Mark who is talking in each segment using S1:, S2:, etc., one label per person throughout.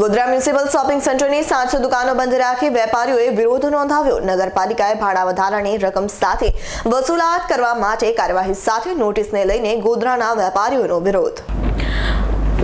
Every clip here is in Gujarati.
S1: ગોધરા મ્યુનિસિપલ શોપિંગ સેન્ટરની સાતસો દુકાનો બંધ રાખી વેપારીઓએ વિરોધ નોંધાવ્યો. નગરપાલિકાએ ભાડા વધારાની રકમ સાથે વસૂલાત કરવા માટે કાર્યવાહી સાથે નોટિસને લઈને ગોધરાના વેપારીઓનો વિરોધ.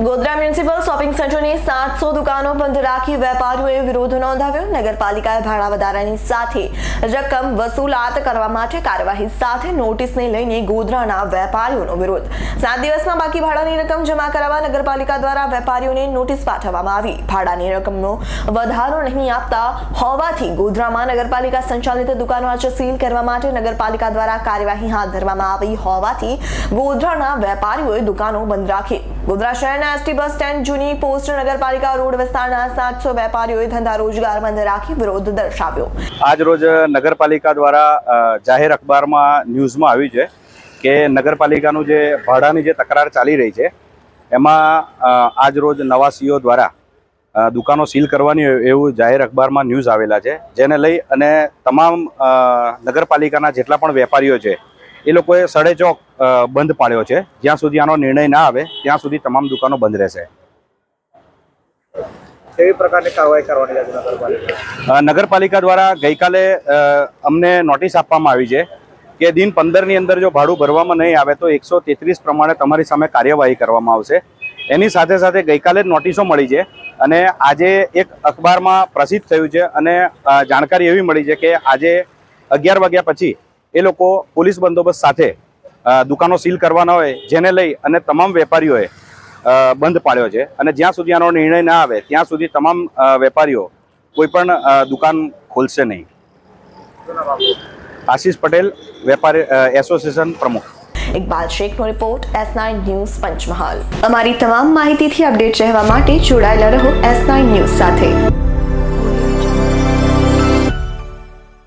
S1: ગોધરા મ્યુનિસિપલ શોપિંગ સેન્ટરની સાતસો દુકાનો બંધ રાખી વેપારીઓએ વિરોધ નોંધાવ્યો. નગરપાલિકાએ ભાડા વધારાની સાથે રકમ વસૂલાત કરવા માટે કાર્યવાહી સાથે નોટિસને લઈને ગોધરાના વેપારીઓનો વિરોધ. સાત દિવસમાં બાકી ભાડાની રકમ જમા કરાવવા નગરપાલિકા દ્વારા વેપારીઓને નોટિસ પાઠવવામાં આવી. ભાડાની રકમનો વધારો નહીં આપતા હોવાથી ગોધરામાં નગરપાલિકા સંચાલિત દુકાનો આજે સીલ કરવા માટે નગરપાલિકા દ્વારા કાર્યવાહી હાથ ધરવામાં આવી હોવાથી ગોધરાના વેપારીઓએ દુકાનો બંધ રાખી. ગોધરા શહેરના એસટી બસ સ્ટેન્ડ જૂની પોસ્ટ નગરપાલિકા રોડ વિસ્તારના સાતસો વેપારીઓએ ધંધા રોજગાર બંધ રાખી વિરોધ દર્શાવ્યો.
S2: આજ રોજ નગરપાલિકા દ્વારા જાહેર અખબારમાં ન્યૂઝમાં આવ્યું છે કે નગરપાલિકાનું જે ભાડાની જે તકરાર ચાલી રહી છે, એમાં આજ રોજ નવા સીઓ દ્વારા દુકાનો સીલ કરવાની એવું જાહેર અખબારમાં ન્યૂઝ આવેલા છે. જેને લઈ અને તમામ નગરપાલિકાના જેટલા પણ વેપારીઓ છે એ લોકોએ સડેચોક ચોક બંધ પાડ્યો છે. જ્યાં સુધી આનો નિર્ણય ના આવે ત્યાં સુધી તમામ દુકાનો બંધ રહેશે.
S3: કેવી પ્રકારની કાર્યવાહી કરવાની નગરપાલિકા
S2: દ્વારા ગઈકાલે અમને નોટિસ આપવામાં આવી છે કે દિન પંદરની અંદર જો ભાડું ભરવામાં નહીં આવે તો એકસો તેત્રીસ પ્રમાણે તમારી સામે કાર્યવાહી કરવામાં આવશે. એની સાથે સાથે ગઈકાલે જ નોટિસો મળી છે અને આજે એક અખબારમાં પ્રસિદ્ધ થયું છે અને જાણકારી એવી મળી છે કે આજે અગિયાર વાગ્યા પછી એ લોકો પોલીસ બંદોબસ્ત સાથે દુકાનો સીલ કરવાના હોય, જેને લઈ અને તમામ વેપારીઓએ બંધ પાડ્યો છે. અને જ્યાં સુધી આનો નિર્ણય ના આવે, ત્યાં સુધી તમામ વેપારીઓ કોઈ પણ દુકાન ખોલશે નહીં. આશીષ પટેલ, વેપારી એસોસિએશન પ્રમુખ.
S1: Iqbal શેખનો report, S nine news Panchmahal. અમારી તમામ માહિતીથી અપડેટ રહેવા માટે જોડાયેલા રહો એસ નાઇન ન્યૂઝ સાથે.